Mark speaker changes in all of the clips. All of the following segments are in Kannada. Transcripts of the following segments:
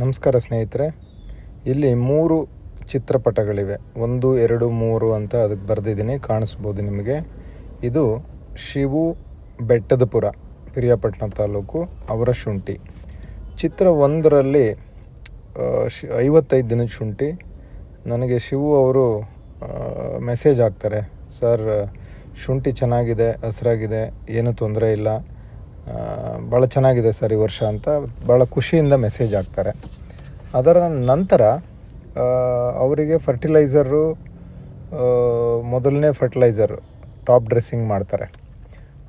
Speaker 1: ನಮಸ್ಕಾರ ಸ್ನೇಹಿತರೆ, ಇಲ್ಲಿ ಮೂರು ಚಿತ್ರಪಟಗಳಿವೆ. ಒಂದು, ಎರಡು, ಮೂರು ಅಂತ ಅದಕ್ಕೆ ಬರೆದಿದ್ದೀನಿ, ಕಾಣಿಸ್ಬೋದು ನಿಮಗೆ. ಇದು ಶಿವು ಬೆಟ್ಟದಪುರ, ಪಿರಿಯಾಪಟ್ಟಣ ತಾಲೂಕು, ಅವರ ಶುಂಠಿ. ಚಿತ್ರ ಒಂದರಲ್ಲಿ ಶಿ, ಐವತ್ತೈದು ದಿನದ ಶುಂಠಿ. ನನಗೆ ಶಿವು ಅವರು ಮೆಸೇಜ್ ಹಾಕ್ತಾರೆ, ಸರ್, ಶುಂಠಿ ಚೆನ್ನಾಗಿದೆ, ಹಸ್ರಾಗಿದೆ, ಏನೂ ತೊಂದರೆ ಇಲ್ಲ. ಭಾಳ ಚೆನ್ನಾಗಿದೆ ಸರ್ ಈ ವರ್ಷ ಅಂತ. ಭಾಳ ಖುಷಿಯಿಂದ ಮೆಸೇಜ್ ಹಾಕ್ತಾರೆ. ಅದರ ನಂತರ ಅವರಿಗೆ ಫರ್ಟಿಲೈಸರು ಮೊದಲನೇ ಫರ್ಟಿಲೈಸರು ಟಾಪ್ ಡ್ರೆಸ್ಸಿಂಗ್ ಮಾಡ್ತಾರೆ.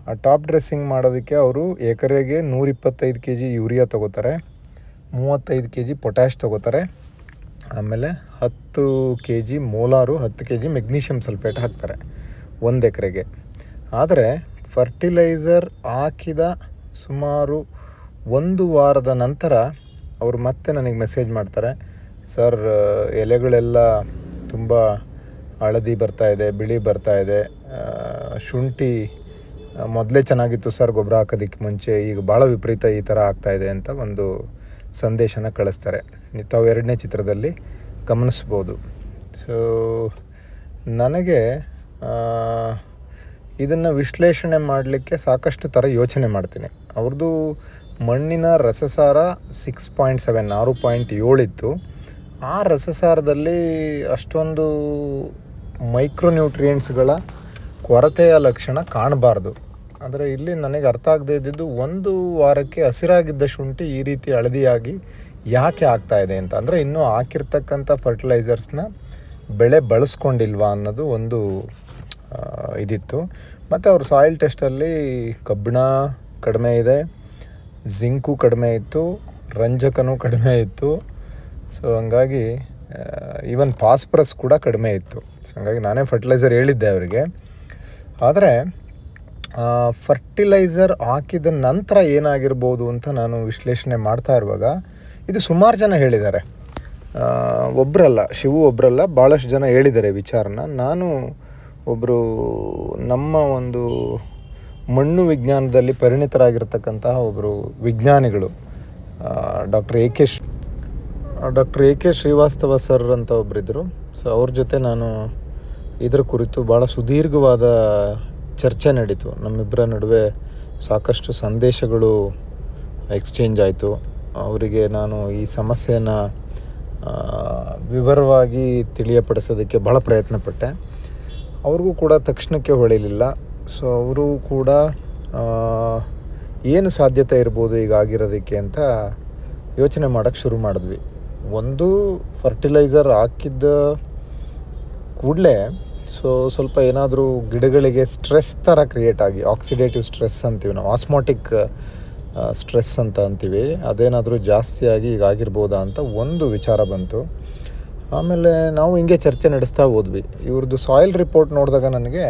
Speaker 1: ಆ ಟಾಪ್ ಡ್ರೆಸ್ಸಿಂಗ್ ಮಾಡೋದಕ್ಕೆ ಅವರು ಎಕರೆಗೆ ನೂರಿಪ್ಪತ್ತೈದು ಕೆ ಜಿ ಯೂರಿಯಾ ತೊಗೋತಾರೆ, ಮೂವತ್ತೈದು ಕೆ ಜಿ ಪೊಟ್ಯಾಶ್ ತೊಗೋತಾರೆ, ಆಮೇಲೆ ಹತ್ತು ಕೆ ಜಿ ಮೋಲಾರು, ಹತ್ತು ಕೆ ಜಿ ಮೆಗ್ನೀಷಿಯಮ್ ಸಲ್ಫೇಟ್ ಹಾಕ್ತಾರೆ ಒಂದು ಎಕರೆಗೆ. ಆದರೆ ಫರ್ಟಿಲೈಸರ್ ಹಾಕಿದ ಸುಮಾರು ಒಂದು ವಾರದ ನಂತರ ಅವರು ಮತ್ತೆ ನನಗೆ ಮೆಸೇಜ್ ಮಾಡ್ತಾರೆ, ಸರ್ ಎಲೆಗಳೆಲ್ಲ ತುಂಬ ಹಳದಿ ಬರ್ತಾ ಇದೆ, ಬಿಳಿ ಬರ್ತಾ ಇದೆ ಶುಂಠಿ ಮೊದಲೇ ಚೆನ್ನಾಗಿತ್ತು ಸರ್, ಗೊಬ್ಬರ ಹಾಕೋದಕ್ಕೆ ಮುಂಚೆ, ಈಗ ಭಾಳ ವಿಪರೀತ ಈ ಥರ ಆಗ್ತಾಯಿದೆ ಅಂತ ಒಂದು ಸಂದೇಶನ ಕಳಿಸ್ತಾರೆ. ತಾವು ಎರಡನೇ ಚಿತ್ರದಲ್ಲಿ ಗಮನಿಸ್ಬೋದು. ಸೊ ನನಗೆ ಇದನ್ನು ವಿಶ್ಲೇಷಣೆ ಮಾಡಲಿಕ್ಕೆ ಸಾಕಷ್ಟು ಥರ ಯೋಚನೆ ಮಾಡ್ತೀನಿ. ಅವ್ರದ್ದು ಮಣ್ಣಿನ ರಸಸಾರ ಸಿಕ್ಸ್ ಪಾಯಿಂಟ್ ಸೆವೆನ್ ಆರು ಪಾಯಿಂಟ್ ಏಳಿತ್ತು ಆ ರಸಸಾರದಲ್ಲಿ ಅಷ್ಟೊಂದು ಮೈಕ್ರೋನ್ಯೂಟ್ರಿಯೆಂಟ್ಸ್ಗಳ ಕೊರತೆಯ ಲಕ್ಷಣ ಕಾಣಬಾರ್ದು. ಆದರೆ ಇಲ್ಲಿ ನನಗೆ ಅರ್ಥ ಆಗದೇ ಇದ್ದಿದ್ದು ಒಂದು ವಾರಕ್ಕೆ ಹಸಿರಾಗಿದ್ದ ಶುಂಠಿ ಈ ರೀತಿ ಹಳದಿಯಾಗಿ ಯಾಕೆ ಆಗ್ತಾ ಇದೆ ಅಂತ. ಅಂದರೆ ಇನ್ನೂ ಹಾಕಿರ್ತಕ್ಕಂಥ ಫರ್ಟಿಲೈಸರ್ಸ್ನ ಬೆಳೆ ಬಳಸ್ಕೊಂಡಿಲ್ವಾ ಅನ್ನೋದು ಒಂದು ಇದಿತ್ತು. ಮತ್ತು ಅವ್ರ ಸಾಯಿಲ್ ಟೆಸ್ಟಲ್ಲಿ ಕಬ್ಬಿಣ ಕಡಿಮೆ ಇದೆ, ಜಿಂಕು ಕಡಿಮೆ ಇತ್ತು, ರಂಜಕನೂ ಕಡಿಮೆ ಇತ್ತು. ಸೊ ಹಂಗಾಗಿ ಈವನ್ ಫಾಸ್ಫರಸ್ ಕೂಡ ಕಡಿಮೆ ಇತ್ತು. ಸೊ ಹಂಗಾಗಿ ನಾನೇ ಫರ್ಟಿಲೈಸರ್ ಹೇಳಿದ್ದೆ ಅವರಿಗೆ. ಆದರೆ ಫರ್ಟಿಲೈಸರ್ ಹಾಕಿದ ನಂತರ ಏನಾಗಿರ್ಬೋದು ಅಂತ ನಾನು ವಿಶ್ಲೇಷಣೆ ಮಾಡ್ತಾ ಇರುವಾಗ, ಇದು ಸುಮಾರು ಜನ ಹೇಳಿದ್ದಾರೆ. ಒಬ್ಬರಲ್ಲ ಶಿವು ಒಬ್ರಲ್ಲ ಭಾಳಷ್ಟು ಜನ ಹೇಳಿದ್ದಾರೆ ವಿಚಾರನ. ನಾನು ಒಬ್ಬರು ನಮ್ಮ ಒಂದು ಮಣ್ಣು ವಿಜ್ಞಾನದಲ್ಲಿ ಪರಿಣಿತರಾಗಿರ್ತಕ್ಕಂತಹ ಒಬ್ಬರು ವಿಜ್ಞಾನಿಗಳು doctor A K doctor A K Srivastava sir ಅಂತ ಒಬ್ಬರಿದ್ದರು ಸೊ ಅವ್ರ ಜೊತೆ ನಾನು ಇದರ ಕುರಿತು ಭಾಳ ಸುದೀರ್ಘವಾದ ಚರ್ಚೆ ನಡೀತು. ನಮ್ಮಿಬ್ಬರ ನಡುವೆ ಸಾಕಷ್ಟು ಸಂದೇಶಗಳು ಎಕ್ಸ್ಚೇಂಜ್ ಆಯಿತು. ಅವರಿಗೆ ನಾನು ಈ ಸಮಸ್ಯೆಯನ್ನು ವಿವರವಾಗಿ ತಿಳಿಯಪಡಿಸೋದಕ್ಕೆ ಭಾಳ ಪ್ರಯತ್ನ ಪಟ್ಟೆ ಅವ್ರಿಗೂ ಕೂಡ ತಕ್ಷಣಕ್ಕೆ ಹೊಳಿಲಿಲ್ಲ. ಸೊ ಅವರು ಕೂಡ ಏನು ಸಾಧ್ಯತೆ ಇರ್ಬೋದು ಈಗ ಆಗಿರೋದಕ್ಕೆ ಅಂತ ಯೋಚನೆ ಮಾಡೋಕ್ಕೆ ಶುರು ಮಾಡಿದ್ವಿ. ಒಂದು ಫರ್ಟಿಲೈಸರ್ ಹಾಕಿದ್ದ ಕೂಡಲೇ ಸೊ ಸ್ವಲ್ಪ ಏನಾದರೂ ಗಿಡಗಳಿಗೆ ಸ್ಟ್ರೆಸ್ ಥರ ಕ್ರಿಯೇಟ್ ಆಗಿ ಆಕ್ಸಿಡೇಟಿವ್ ಸ್ಟ್ರೆಸ್ ಅಂತೀವಿ ನಾವು ಆಸ್ಮೋಟಿಕ್ ಸ್ಟ್ರೆಸ್ ಅಂತ ಅಂತೀವಿ, ಅದೇನಾದರೂ ಜಾಸ್ತಿಯಾಗಿ ಈಗ ಆಗಿರ್ಬೋದಾ ಅಂತ ಒಂದು ವಿಚಾರ ಬಂತು. ಆಮೇಲೆ ನಾವು ಹಿಂಗೆ ಚರ್ಚೆ ನಡೆಸ್ತಾ ಹೋದ್ವಿ. ಇವ್ರದ್ದು ಸಾಯಿಲ್ ರಿಪೋರ್ಟ್ ನೋಡಿದಾಗ ನನಗೆ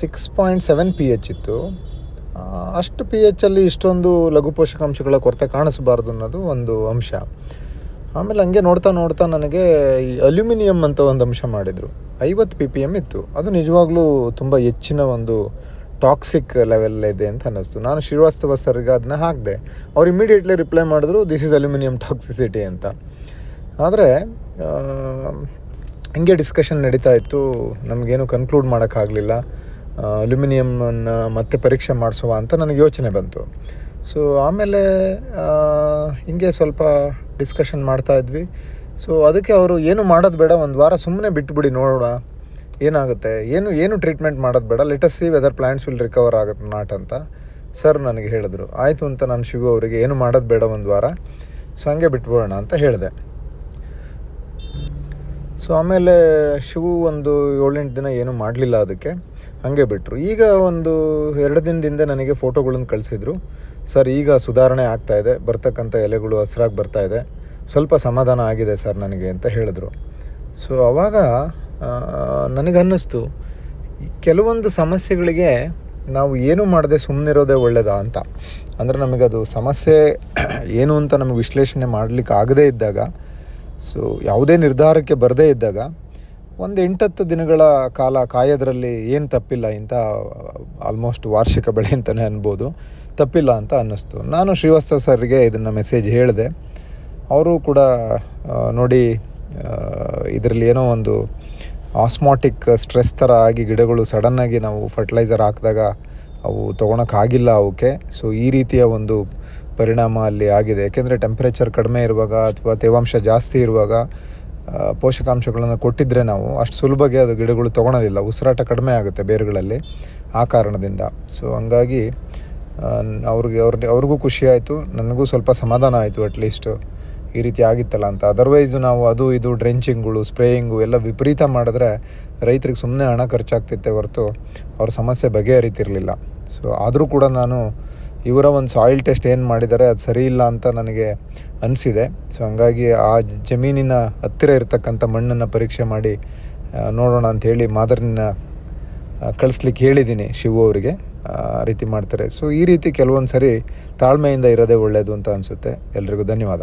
Speaker 1: six point seven P H ಇತ್ತು. ಅಷ್ಟು ಪಿ ಎಚ್ಚಲ್ಲಿ ಇಷ್ಟೊಂದು ಲಘು ಪೋಷಕಾಂಶಗಳ ಕೊರತೆ ಕಾಣಿಸಬಾರ್ದು ಅನ್ನೋದು ಒಂದು ಅಂಶ. ಆಮೇಲೆ ಹಂಗೆ ನೋಡ್ತಾ ನೋಡ್ತಾ ನನಗೆ ಈ ಅಲ್ಯೂಮಿನಿಯಂ ಅಂತ ಒಂದು ಅಂಶ ಮಾಡಿದರು. ಐವತ್ತು ಪಿ ಪಿ ಎಂ ಇತ್ತು. ಅದು ನಿಜವಾಗ್ಲೂ ತುಂಬ ಹೆಚ್ಚಿನ ಒಂದು ಟಾಕ್ಸಿಕ್ ಲೆವೆಲ್ ಇದೆ ಅಂತ ಅನ್ನಿಸ್ತು. ನಾನು ಶ್ರೀವಾಸ್ತವ ಸರ್ಗೆ ಅದನ್ನ ಹಾಕಿದೆ. ಅವ್ರು ಇಮಿಡಿಯೇಟ್ಲಿ ರಿಪ್ಲೈ ಮಾಡಿದ್ರು ದಿಸ್ ಇಸ್ ಅಲ್ಯೂಮಿನಿಯಂ ಟಾಕ್ಸಿಸಿಟಿ ಅಂತ. ಆದರೆ ಹಿಂಗೆ ಡಿಸ್ಕಷನ್ ನಡೀತಾ ಇತ್ತು. ನಮಗೇನು ಕನ್ಕ್ಲೂಡ್ ಮಾಡೋಕ್ಕಾಗಲಿಲ್ಲ ಅಲ್ಯೂಮಿನಿಯಮನ್ನು ಮತ್ತೆ ಪರೀಕ್ಷೆ ಮಾಡಿಸುವ ಅಂತ ನನಗೆ ಯೋಚನೆ ಬಂತು. ಸೊ ಆಮೇಲೆ ಹಿಂಗೆ ಸ್ವಲ್ಪ ಡಿಸ್ಕಷನ್ ಮಾಡ್ತಾ ಇದ್ವಿ. ಸೊ ಅದಕ್ಕೆ ಅವರು, ಏನು ಮಾಡೋದು ಬೇಡ, ಒಂದು ವಾರ ಸುಮ್ಮನೆ ಬಿಟ್ಬಿಡಿ, ನೋಡೋಣ. ಏನಾಗುತ್ತೆ? ಏನು ಏನು ಟ್ರೀಟ್ಮೆಂಟ್ ಮಾಡೋದು ಬೇಡ. Let us see whether plants will recover ಆಗುತ್ತೆ ನಾಟ್ ಅಂತ ಸರ್ ನನಗೆ ಹೇಳಿದ್ರು. ಆಯಿತು, ಅಂತ ನಾನು ಶಿವು ಅವರಿಗೆ, ಏನು ಮಾಡೋದು ಬೇಡ ಒಂದು ವಾರ. ಸೊ, ಹಂಗೆ ಬಿಟ್ಬಿಡೋಣ, ಅಂತ ಹೇಳಿದೆ. ಸೊ ಆಮೇಲೆ ಶಿವು ಒಂದು ಏಳೆಂಟು ದಿನ ಏನೂ ಮಾಡಲಿಲ್ಲ ಅದಕ್ಕೆ, ಹಾಗೆ ಬಿಟ್ಟರು ಈಗ ಒಂದು ಎರಡು ದಿನದಿಂದ ನನಗೆ ಫೋಟೋಗಳನ್ನು ಕಳಿಸಿದ್ರು. ಸರ್, ಈಗ ಸುಧಾರಣೆ ಆಗ್ತಾ ಇದೆ, ಬರ್ತಕ್ಕಂಥ ಎಲೆಗಳು ಹಸಿರಾಗಿ ಬರ್ತಾ ಇದೆ, ಸ್ವಲ್ಪ ಸಮಾಧಾನ ಆಗಿದೆ ಸರ್ ನನಗೆ ಅಂತ ಹೇಳಿದ್ರು. ಸೊ ಆವಾಗ ನನಗನ್ನಿಸ್ತು, ಕೆಲವೊಂದು ಸಮಸ್ಯೆಗಳಿಗೆ ನಾವು ಏನು ಮಾಡದೆ ಸುಮ್ಮನಿರೋದೇ ಒಳ್ಳೆಯದಾ ಅಂತ. ಅಂದರೆ ನಮಗದು ಸಮಸ್ಯೆ ಏನು ಅಂತ ನಮಗೆ ವಿಶ್ಲೇಷಣೆ ಮಾಡಲಿಕ್ಕೆ ಆಗದೇ ಇದ್ದಾಗ ಸೊ ಯಾವುದೇ ನಿರ್ಧಾರಕ್ಕೆ ಬರದೇ ಇದ್ದಾಗ ಒಂದು ಎಂಟತ್ತು ದಿನಗಳ ಕಾಲ ಕಾಯೋದ್ರಲ್ಲಿ ಏನು ತಪ್ಪಿಲ್ಲ ಇಂಥ ಆಲ್ಮೋಸ್ಟ್ ವಾರ್ಷಿಕ ಬೆಳೆ ಅಂತಲೇ ಅನ್ಬೋದು. ತಪ್ಪಿಲ್ಲ ಅಂತ ಅನ್ನಿಸ್ತು. ನಾನು ಶ್ರೀವಾಸ್ತವ ಸರ್ಗೆ ಇದನ್ನು ಮೆಸೇಜ್ ಹೇಳಿದೆ. ಅವರು ಕೂಡ ನೋಡಿ ಇದರಲ್ಲಿ ಏನೋ ಒಂದು ಆಸ್ಮಾಟಿಕ್ ಸ್ಟ್ರೆಸ್ ಥರ ಆಗಿ ಗಿಡಗಳು ಸಡನ್ನಾಗಿ ನಾವು ಫರ್ಟಿಲೈಸರ್ ಹಾಕಿದಾಗ ಅವು ತೊಗೊಳಕ್ಕಾಗಿಲ್ಲ ಅವಕ್ಕೆ. ಸೊ ಈ ರೀತಿಯ ಒಂದು ಪರಿಣಾಮ ಅಲ್ಲಿ ಆಗಿದೆ. ಯಾಕೆಂದರೆ ಟೆಂಪ್ರೇಚರ್ ಕಡಿಮೆ ಇರುವಾಗ ಅಥವಾ ತೇವಾಂಶ ಜಾಸ್ತಿ ಇರುವಾಗ ಪೋಷಕಾಂಶಗಳನ್ನು ಕೊಟ್ಟಿದ್ದರೆ ನಾವು ಅಷ್ಟು ಸುಲಭಗೆ ಅದು ಗಿಡಗಳು ತೊಗೊಳೋದಿಲ್ಲ. ಉಸಿರಾಟ ಕಡಿಮೆ ಆಗುತ್ತೆ ಬೇರುಗಳಲ್ಲಿ ಆ ಕಾರಣದಿಂದ. ಸೊ ಹಂಗಾಗಿ ಅವ್ರಿಗೆ ಅವ್ರಿಗೆ ಅವ್ರಿಗೂ ಖುಷಿ ಆಯಿತು. ನನಗೂ ಸ್ವಲ್ಪ ಸಮಾಧಾನ ಆಯಿತು ಅಟ್ಲೀಸ್ಟು ಈ ರೀತಿ ಆಗಿತ್ತಲ್ಲ ಅಂತ. ಅದರ್ವೈಸ್ ನಾವು ಅದು, ಇದು ಡ್ರೆಂಚಿಂಗ್ಗಳು ಸ್ಪ್ರೇಯಿಂಗು ಎಲ್ಲ ವಿಪರೀತ ಮಾಡಿದ್ರೆ ರೈತರಿಗೆ ಸುಮ್ಮನೆ ಹಣ ಖರ್ಚಾಗ್ತಿತ್ತೆ ಹೊರತು ಅವ್ರ ಸಮಸ್ಯೆ ಬಗೆಹರಿತಿರಲಿಲ್ಲ. ಸೊ ಆದರೂ ಕೂಡ ನಾನು ಇವರ ಒಂದು ಸಾಯಿಲ್ ಟೆಸ್ಟ್ ಏನು ಮಾಡಿದ್ದಾರೆ ಅದು ಸರಿ ಇಲ್ಲ ಅಂತ ನನಗೆ ಅನಿಸಿದೆ. ಸೊ ಹಂಗಾಗಿ ಆ ಜಮೀನಿನ ಹತ್ತಿರ ಇರತಕ್ಕಂಥ ಮಣ್ಣನ್ನು ಪರೀಕ್ಷೆ ಮಾಡಿ ನೋಡೋಣ ಅಂಥೇಳಿ ಮಾದರಿನ ಕಳಿಸ್ಲಿಕ್ಕೆ ಹೇಳಿದ್ದೀನಿ ಶಿವು ಅವರಿಗೆ, ಆ, ರೀತಿ ಮಾಡ್ತಾರೆ. ಸೊ ಈ ರೀತಿ ಕೆಲವೊಂದು ಸರಿ ತಾಳ್ಮೆಯಿಂದ ಇರೋದೇ ಒಳ್ಳೆಯದು ಅಂತ ಅನಿಸುತ್ತೆ. ಎಲ್ರಿಗೂ ಧನ್ಯವಾದ.